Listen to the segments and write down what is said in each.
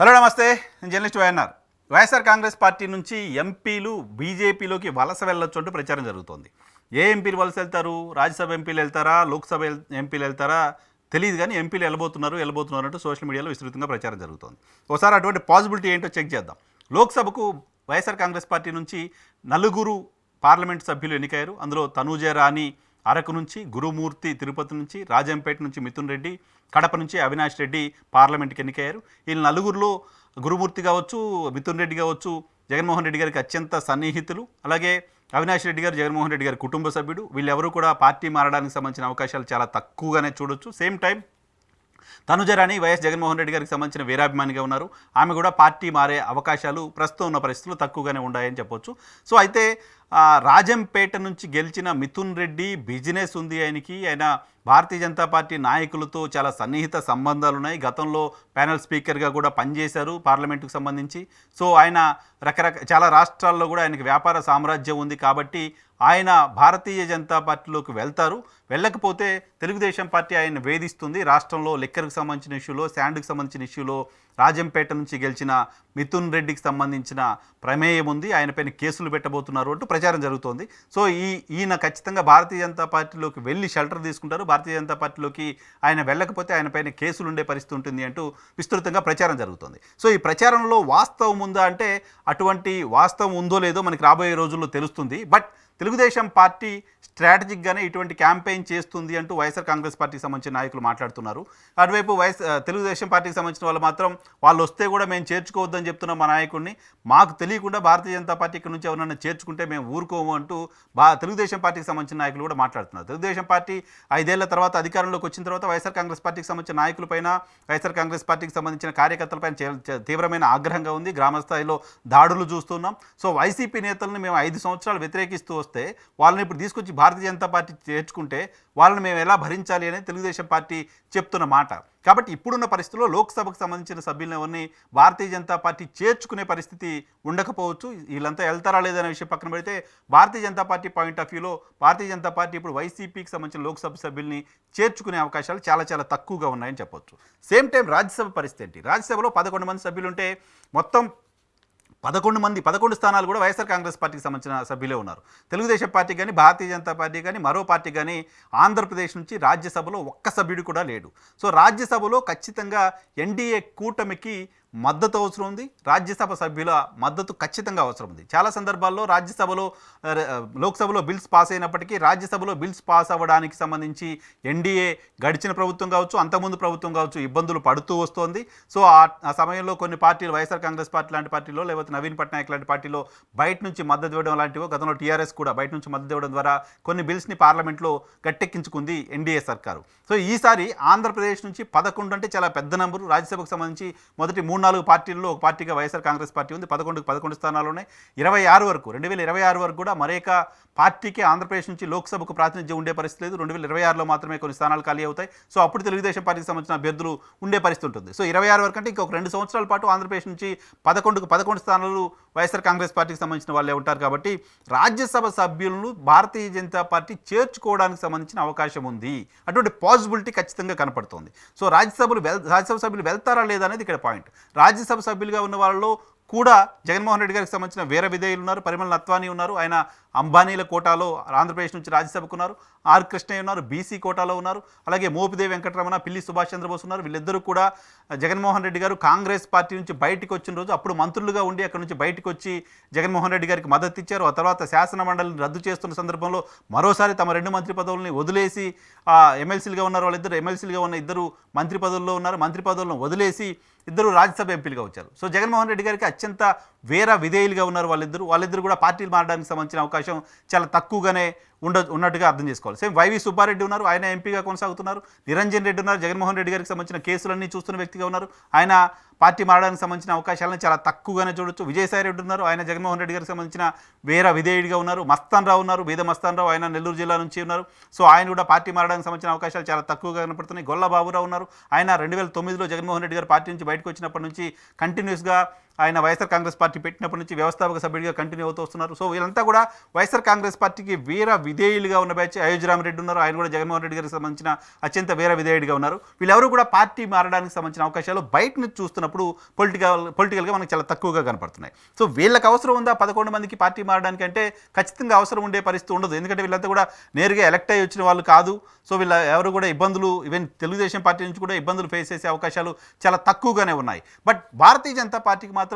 Hello నమస్తే. నేను journalist YNR YSR Congress party నుంచి ఎంపీలు బీజేపీలోకి వలస వెళ్ళొచ్చు అంటూ ప్రచారం జరుగుతోంది. ఏ ఎంపీలు వలస వెళ్తారు? రాజ్యసభ ఎంపీలు వెళ్తారా? లోక్సభ ఎంపీలు వెళ్తారా? తెలియదు కానీ ఎంపీలు వెళ్ళబోతున్నారు వెళ్ళబోతున్నారు అంటూ సోషల్ మీడియాలో విస్తృతంగా ప్రచారం జరుగుతోంది. ఒకసారి అటువంటి పాసిబిలిటీ ఏంటో చెక్ చేద్దాం. లోక్సభకు వైఎస్ఆర్ కాంగ్రెస్ పార్టీ నుంచి నలుగురు పార్లమెంట్ సభ్యులు ఎన్నికయ్యారు. అందులో తనూజ రాణి అరకు నుంచి గురుమూర్తి తిరుపతి నుంచి రాజంపేట నుంచి మిథున్ రెడ్డి కడప నుంచి అవినాష్ రెడ్డి పార్లమెంట్కి ఎన్నికయ్యారు. వీళ్ళు నలుగురిలో గురుమూర్తి కావచ్చు మిథున్ రెడ్డి కావచ్చు జగన్మోహన్ రెడ్డి గారికి అత్యంత సన్నిహితులు. అలాగే అవినాష్ రెడ్డి గారు జగన్మోహన్ రెడ్డి గారి కుటుంబ సభ్యుడు. వీళ్ళెవరూ కూడా పార్టీ మారడానికి సంబంధించిన అవకాశాలు చాలా తక్కువగానే చూడొచ్చు. సేమ్ టైం తనుజరాణి వైఎస్ జగన్మోహన్ రెడ్డి గారికి సంబంధించిన వీరాభిమానిగా ఉన్నారు. ఆమె కూడా పార్టీ మారే అవకాశాలు ప్రస్తుతం ఉన్న పరిస్థితులు తక్కువగానే ఉన్నాయని చెప్పొచ్చు. సో అయితే రాజంపేట నుంచి గెలిచిన మిథున్ రెడ్డి బిజినెస్ ఉంది ఆయనకి. ఆయన భారతీయ జనతా పార్టీ నాయకులతో చాలా సన్నిహిత సంబంధాలు ఉన్నాయి. గతంలో ప్యానల్ స్పీకర్గా కూడా పనిచేశారు పార్లమెంటుకు సంబంధించి. సో ఆయన రకరక చాలా రాష్ట్రాల్లో కూడా ఆయనకి వ్యాపార సామ్రాజ్యం ఉంది కాబట్టి ఆయన భారతీయ జనతా పార్టీలోకి వెళ్తారు. వెళ్ళకపోతే తెలుగుదేశం పార్టీ ఆయన వేధిస్తుంది. రాష్ట్రంలో లిక్కర్కి సంబంధించిన ఇష్యూలో శాండ్కి సంబంధించిన ఇష్యూలో రాజంపేట నుంచి గెలిచిన మిథున్ రెడ్డికి సంబంధించిన ప్రమేయం ఉంది. ఆయనపైన కేసులు పెట్టబోతున్నారు అంటూ ప్రచారం జరుగుతోంది. సో ఈ ఈయన ఖచ్చితంగా భారతీయ జనతా పార్టీలోకి వెళ్ళి షెల్టర్ తీసుకుంటారు. భారతీయ జనతా పార్టీలోకి ఆయన వెళ్ళకపోతే ఆయన పైన కేసులు ఉండే పరిస్థితి ఉంటుంది అంటూ విస్తృతంగా ప్రచారం జరుగుతోంది. సో ఈ ప్రచారంలో వాస్తవం ఉందా అంటే అటువంటి వాస్తవం ఉందో లేదో మనకి రాబోయే రోజుల్లో తెలుస్తుంది. బట్ తెలుగుదేశం పార్టీ స్ట్రాటజిక్గానే ఇటువంటి క్యాంపెయిన్ చేస్తుంది అంటూ వైఎస్ఆర్ కాంగ్రెస్ పార్టీకి సంబంధించిన నాయకులు మాట్లాడుతున్నారు. అటువైపు వైఎస్ తెలుగుదేశం పార్టీకి సంబంధించిన వాళ్ళు మాత్రం వాళ్ళు వస్తే కూడా మేము చేర్చుకోవద్దని చెప్తున్న మా నాయకుడిని మాకు తెలియకుండా భారతీయ జనతా పార్టీ ఇక్కడ నుంచి ఎవరైనా చేర్చుకుంటే మేము ఊరుకోము అంటూ బా తెలుగుదేశం పార్టీకి సంబంధించిన నాయకులు కూడా మాట్లాడుతున్నారు. తెలుగుదేశం పార్టీ ఐదేళ్ళ తర్వాత అధికారంలోకి వచ్చిన తర్వాత వైఎస్ఆర్ కాంగ్రెస్ పార్టీకి సంబంధించిన నాయకులపైన వైఎస్ఆర్ కాంగ్రెస్ పార్టీకి సంబంధించిన కార్యకర్తలపైన చే- తీవ్రమైన ఆగ్రహంగా ఉంది. గ్రామస్థాయిలో దాడులు చూస్తున్నాం. సో వైసీపీ నేతలను మేము ఐదు సంవత్సరాలు వ్యతిరేకిస్తూ వస్తే వాళ్ళని ఇప్పుడు తీసుకొచ్చి భారతీయ జనతా పార్టీ చేర్చుకుంటే వాళ్ళని మేము ఎలా భరించాలి అని తెలుగుదేశం పార్టీ చెప్తున్న మాట. కాబట్టి ఇప్పుడున్న పరిస్థితుల్లో లోక్సభకు సంబంధించిన సభ్యులను ఎవరిని భారతీయ జనతా పార్టీ చేర్చుకునే పరిస్థితి ఉండకపోవచ్చు. వీళ్ళంతా వెళ్తారా లేదనే విషయం పక్కన పెడితే Bharatiya Janata party point of వ్యూలో భారతీయ జనతా పార్టీ ఇప్పుడు వైసీపీకి సంబంధించిన లోక్సభ సభ్యుల్ని చేర్చుకునే అవకాశాలు చాలా చాలా తక్కువగా ఉన్నాయని చెప్పొచ్చు. సేమ్ టైం రాజ్యసభ పరిస్థితి ఏంటి? రాజ్యసభలో పదకొండు మంది సభ్యులుంటే మొత్తం పదకొండు మంది పదకొండు స్థానాలు కూడా వైఎస్ఆర్ కాంగ్రెస్ పార్టీకి సంబంధించిన సభ్యులే ఉన్నారు. తెలుగుదేశం పార్టీ కానీ భారతీయ జనతా పార్టీ కానీ మరో పార్టీ కానీ ఆంధ్రప్రదేశ్ నుంచి రాజ్యసభలో ఒక్క సభ్యుడు కూడా లేడు. సో రాజ్యసభలో ఖచ్చితంగా ఎన్డీఏ కూటమికి మద్దతు అవసరం ఉంది. రాజ్యసభ సభ్యుల మద్దతు ఖచ్చితంగా అవసరం ఉంది. చాలా సందర్భాల్లో రాజ్యసభలో లోక్సభలో బిల్స్ పాస్ అయినప్పటికీ రాజ్యసభలో బిల్స్ పాస్ అవ్వడానికి సంబంధించి ఎన్డీఏ గడిచిన ప్రభుత్వం కావచ్చు అంతకుముందు ప్రభుత్వం కావచ్చు ఇబ్బందులు పడుతూ వస్తోంది. సో ఆ ఆ సమయంలో కొన్ని పార్టీలు వైఎస్ఆర్ కాంగ్రెస్ పార్టీ లాంటి పార్టీలో లేకపోతే నవీన్ పట్నాయక్ లాంటి పార్టీలో బయట నుంచి మద్దతు ఇవ్వడం లాంటివో గతంలో టీఆర్ఎస్ కూడా బయట నుంచి మద్దతు ఇవ్వడం ద్వారా కొన్ని బిల్స్ని పార్లమెంట్లో గట్టెక్కించుకుంది ఎన్డీఏ సర్కారు. సో ఈసారి ఆంధ్రప్రదేశ్ నుంచి పదకొండు అంటే చాలా పెద్ద నంబరు. రాజ్యసభకు సంబంధించి మొదటి మూడు నాలుగు పార్టీల్లో ఒక పార్టీగా వైఎస్ఆర్ కాంగ్రెస్ పార్టీ ఉంది పదకొండుకు పదకొండు స్థానాలు ఉన్నాయి. ఇరవై ఆరు వరకు రెండు వేల ఇరవై ఆరు వరకు కూడా మరేక పార్టీకి ఆంధ్రప్రదేశ్ నుంచి లోక్సభకు ప్రాతినిధ్యం ఉండే పరిస్థితి లేదు. రెండు వేల ఇరవై ఆరులో మాత్రమే కొన్ని స్థానాలు ఖాళీ అవుతాయి. సో అప్పుడు తెలుగుదేశం పార్టీకి సంబంధించిన అభ్యర్థులు ఉండే పరిస్థితి ఉంటుంది. సో ఇరవై ఆరు వరకు అంటే ఇంకొక రెండు సంవత్సరాల పాటు ఆంధ్రప్రదేశ్ నుంచి పదకొండుకు పదకొండు స్థానాలు వైఎస్ఆర్ కాంగ్రెస్ పార్టీకి సంబంధించిన వాళ్ళే ఉంటారు కాబట్టి రాజ్యసభ సభ్యులను భారతీయ జనతా పార్టీ చేర్చుకోవడానికి సంబంధించిన అవకాశం ఉంది. అటువంటి పాసిబిలిటీ ఖచ్చితంగా కనపడుతుంది. సో రాజ్యసభలు వెల్ రాజ్యసభ సభ్యులు వెళ్తారా లేదా అనేది ఇక్కడ పాయింట్ రాజ్యసభ సభ్యులుగా ఉన్న వాళ్ళలో కూడా జగన్మోహన్ రెడ్డి గారికి సంబంధించిన వేరే విధేయులు ఉన్నారు పరిమళ నత్వాని ఉన్నారు. ఆయన అంబానీల కోటాలో ఆంధ్రప్రదేశ్ నుంచి రాజ్యసభకు ఉన్నారు. ఆర్ కృష్ణయ్య ఉన్నారు బీసీ కోటాలో ఉన్నారు. అలాగే మోపిదేవి వెంకటరమణ పిల్లి సుభాష్ చంద్రబోస్ ఉన్నారు. వీళ్ళిద్దరూ కూడా జగన్మోహన్ రెడ్డి గారు కాంగ్రెస్ పార్టీ నుంచి బయటికి వచ్చిన రోజు అప్పుడు మంత్రులుగా ఉండి అక్కడ నుంచి బయటకు వచ్చి జగన్మోహన్ రెడ్డి గారికి మద్దతు ఇచ్చారు. ఆ తర్వాత శాసన మండలిని రద్దు చేస్తున్న సందర్భంలో మరోసారి తమ రెండు మంత్రి పదవులని వదిలేసి ఎమ్మెల్సీలుగా ఉన్నారు వాళ్ళిద్దరు. ఎమ్మెల్సీలుగా ఉన్న ఇద్దరు మంత్రి పదవుల్లో ఉన్నారు. మంత్రి పదవులను వదిలేసి ఇద్దరు రాజ్యసభ ఎంపీలుగా వచ్చారు. సో జగన్మోహన్ రెడ్డి గారికి అత్యంత వేర విధేయులుగా ఉన్నారు వాళ్ళిద్దరు. వాళ్ళిద్దరు కూడా పార్టీలు మారడానికి సంబంధించిన అవకాశం చాలా తక్కువగానే ఉండ ఉన్నట్టుగా అర్థం చేసుకోవాలి. సేమ్ వైవి సుబ్బారెడ్డి ఉన్నారు ఆయన ఎంపీగా కొనసాగుతున్నారు. నిరంజన్ రెడ్డి ఉన్నారు జగన్మోహన్ రెడ్డి గారికి సంబంధించిన కేసులన్నీ చూస్తున్న వ్యక్తిగా ఉన్నారు. ఆయన పార్టీ మారడానికి సంబంధించిన అవకాశాలను చాలా తక్కువగానే చూడొచ్చు. విజయసాయి రెడ్డి ఉన్నారు ఆయన జగన్మోహన్ రెడ్డి గారికి సంబంధించిన వేరే విధేయుడిగా ఉన్నారు. మస్తాన్ రావు ఉన్నారు వేద మస్తాన్ రావు ఆయన నెల్లూరు జిల్లా నుంచి ఉన్నారు. సో ఆయన కూడా పార్టీ మారడానికి సంబంధించిన అవకాశాలు చాలా తక్కువగా కనపడుతున్నాయి. గొల్ల బాబురావు ఉన్నారు. ఆయన రెండు వేల తొమ్మిదిలో జగన్మోహన్ రెడ్డి గారు పార్టీ నుంచి బయటకు వచ్చినప్పటి నుంచి కంటిన్యూస్గా ఆయన వైఎస్ఆర్ కాంగ్రెస్ పార్టీ పెట్టినప్పటి నుంచి వ్యవస్థాపక సభ్యుడిగా కంటిన్యూ అవుతూ వస్తున్నారు. సో వీళ్ళంతా కూడా వైఎస్ఆర్ కాంగ్రెస్ పార్టీకి వీర విధేయులుగా ఉన్న బ్యాచ్ అయోధ్యరామరెడ్డి ఉన్నారు. ఆయన కూడా జగన్మోహన్ రెడ్డి గారికి సంబంధించిన అత్యంత వీర విధేయుడిగా ఉన్నారు. వీళ్ళెవరూ కూడా పార్టీ మారడానికి సంబంధించిన అవకాశాలు బయట నుంచి చూస్తున్నప్పుడు పొలిటికల్ పొలిటికల్గా మనకు చాలా తక్కువగా కనపడుతున్నాయి. సో వీళ్ళకి అవసరం ఉందా? పదకొండు మందికి పార్టీ మారడానికి అంటే ఖచ్చితంగా అవసరం ఉండే పరిస్థితి ఉండదు. ఎందుకంటే వీళ్ళంతా కూడా నేరుగా ఎలక్ట్ అయ్యి వచ్చిన వాళ్ళు కాదు. సో వీళ్ళ ఎవరు కూడా ఇబ్బందులు ఈవెన్ తెలుగుదేశం పార్టీ నుంచి కూడా ఇబ్బందులు ఫేస్ చేసే అవకాశాలు చాలా తక్కువగానే ఉన్నాయి. బట్ భారతీయ జనతా పార్టీకి మాత్రం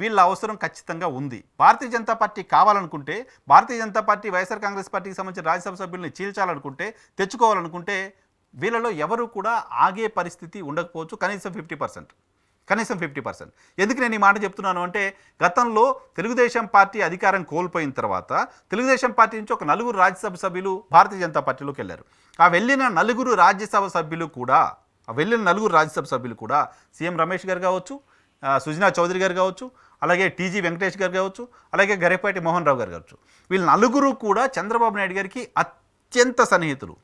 వీళ్ళ అవసరం ఖచ్చితంగా ఉంది. భారతీయ జనతా పార్టీ కావాలనుకుంటే భారతీయ జనతా పార్టీ వైఎస్ఆర్ కాంగ్రెస్ పార్టీకి సంబంధించిన రాజ్యసభ సభ్యుల్ని చీల్చాలనుకుంటే తెచ్చుకోవాలనుకుంటే వీళ్ళలో ఎవరు కూడా ఆగే పరిస్థితి ఉండకపోవచ్చు. కనీసం ఫిఫ్టీ పర్సెంట్. కనీసం ఫిఫ్టీ పర్సెంట్. ఎందుకు నేను ఈ మాట చెప్తున్నాను అంటే గతంలో తెలుగుదేశం పార్టీ అధికారం కోల్పోయిన తర్వాత తెలుగుదేశం పార్టీ నుంచి ఒక నలుగురు రాజ్యసభ సభ్యులు భారతీయ జనతా పార్టీలోకి వెళ్ళారు. ఆ వెళ్ళిన నలుగురు రాజ్యసభ సభ్యులు కూడా ఆ వెళ్ళిన నలుగురు రాజ్యసభ సభ్యులు కూడా సీఎం రమేష్ గారు కావచ్చు సుజనా చౌదరి గారు కావచ్చు అలాగే టీజీ వెంకటేష్ గారు కావచ్చు అలాగే గరేపాటి మోహన్ రావు గారు కావచ్చు. వీళ్ళు నలుగురు కూడా చంద్రబాబు నాయుడు గారికి అత్యంత సన్నిహితులు.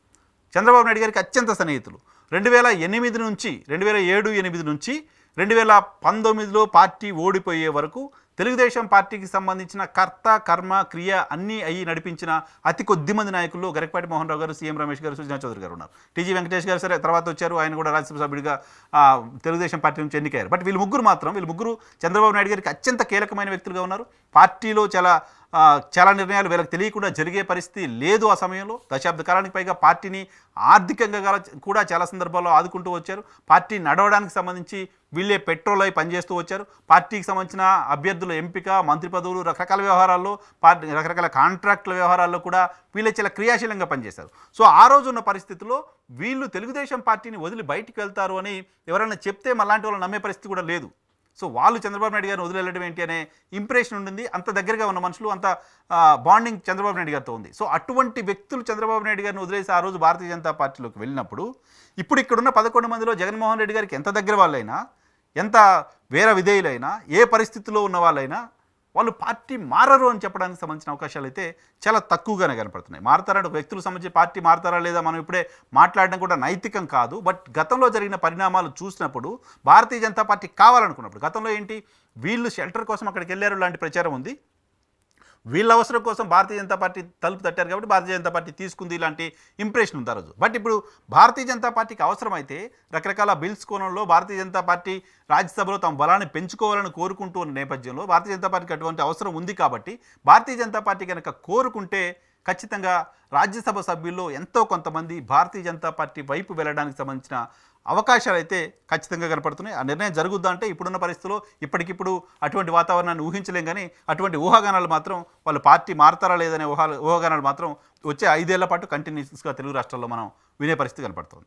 చంద్రబాబు నాయుడు గారికి అత్యంత సన్నిహితులు. రెండు వేల ఎనిమిది నుంచి రెండు వేల ఏడు ఎనిమిది నుంచి రెండు వేల పంతొమ్మిదిలో పార్టీ ఓడిపోయే వరకు తెలుగుదేశం పార్టీకి సంబంధించిన కర్త కర్మ క్రియ అన్నీ అయ్యి నడిపించిన అతి కొద్ది మంది నాయకుల్లో గరికపాటి మోహన్ రావు గారు సీఎం రమేష్ గారు సుజనా చౌదరి గారు ఉన్నారు. టీజీ వెంకటేష్ గారు సరే తర్వాత వచ్చారు. ఆయన కూడా రాజ్యసభ సభ్యుడిగా తెలుగుదేశం పార్టీ నుంచి ఎన్నికయ్యారు. బట్ వీళ్ళు ముగ్గురు మాత్రం వీళ్ళు ముగ్గురు చంద్రబాబు నాయుడు గారికి అత్యంత కీలకమైన వ్యక్తులుగా ఉన్నారు. పార్టీలో చాలా చాలా నిర్ణయాలు వీళ్ళకి తెలియకుండా జరిగే పరిస్థితి లేదు ఆ సమయంలో. దశాబ్ద కాలానికి పైగా పార్టీని ఆర్థికంగా కూడా చాలా సందర్భాల్లో ఆదుకుంటూ వచ్చారు. పార్టీ నడవడానికి సంబంధించి వీళ్ళే పెట్రోల్ అయి పనిచేస్తూ వచ్చారు. పార్టీకి సంబంధించిన అభ్యర్థుల ఎంపిక మంత్రి పదవులు రకరకాల వ్యవహారాల్లో పార్టీ రకరకాల కాంట్రాక్టుల వ్యవహారాల్లో కూడా వీళ్ళే చాలా క్రియాశీలంగా పనిచేశారు. సో ఆ రోజు ఉన్న పరిస్థితుల్లో వీళ్ళు తెలుగుదేశం పార్టీని వదిలి బయటికి వెళ్తారు అని ఎవరైనా చెప్తే మళ్ళాంటి వాళ్ళు నమ్మే పరిస్థితి కూడా లేదు. సో వాళ్ళు చంద్రబాబు నాయుడు గారిని వదిలేయడం ఏంటి అనే ఇంప్రెషన్ ఉండింది అంత దగ్గరగా ఉన్న మనుషులు అంత బాండింగ్ చంద్రబాబు నాయుడు గారితో ఉంది. సో అటువంటి వ్యక్తులు చంద్రబాబు నాయుడు గారిని వదిలేసి ఆ రోజు భారతీయ జనతా పార్టీలోకి వెళ్ళినప్పుడు ఇప్పుడు ఇక్కడున్న పదకొండు మందిలో జగన్మోహన్ రెడ్డి గారికి ఎంత దగ్గర వాళ్ళైనా ఎంత వేర విధేయులైనా ఏ పరిస్థితిలో ఉన్న వాళ్ళైనా వాళ్ళు పార్టీ మారరు అని చెప్పడానికి సంబంధించిన అవకాశాలు అయితే చాలా తక్కువగానే కనపడుతున్నాయి. మారతారంటే వ్యక్తులకు సంబంధించి పార్టీ మారతారా లేదా మనం ఇప్పుడే మాట్లాడడం కూడా నైతికం కాదు. బట్ గతంలో జరిగిన పరిణామాలు చూసినప్పుడు భారతీయ జనతా పార్టీ కావాలనుకున్నప్పుడు గతంలో ఏంటి? వీళ్ళు షెల్టర్ కోసం అక్కడికి వెళ్ళారు లాంటి ప్రచారం ఉంది. వీళ్ళ అవసరం కోసం భారతీయ జనతా పార్టీ తలుపు తట్టారు కాబట్టి భారతీయ జనతా పార్టీ తీసుకుంది ఇలాంటి ఇంప్రెషన్ ఉంది ఆ రోజు. బట్ ఇప్పుడు భారతీయ జనతా పార్టీకి అవసరమైతే రకరకాల బిల్స్ కోణంలో భారతీయ జనతా పార్టీ రాజ్యసభలో తమ బలాన్ని పెంచుకోవాలని కోరుకుంటూ ఉన్న నేపథ్యంలో భారతీయ జనతా పార్టీకి అటువంటి అవసరం ఉంది కాబట్టి భారతీయ జనతా పార్టీ కనుక కోరుకుంటే ఖచ్చితంగా రాజ్యసభ సభ్యుల్లో ఎంతో కొంతమంది భారతీయ జనతా పార్టీ వైపు వెళ్ళడానికి సంబంధించిన అవకాశాలు అయితే ఖచ్చితంగా కనపడుతున్నాయి. ఆ నిర్ణయం జరుగుద్దా అంటే ఇప్పుడున్న పరిస్థితుల్లో ఇప్పటికిప్పుడు అటువంటి వాతావరణాన్ని ఊహించలేం కానీ అటువంటి ఊహాగానాలు మాత్రం వాళ్ళు పార్టీ మారతారా లేదనే ఊహా ఊహాగానాలు మాత్రం వచ్చే ఐదేళ్ళ పాటు కంటిన్యూస్గా తెలుగు రాష్ట్రాల్లో మనం వినే పరిస్థితి కనపడుతుంది.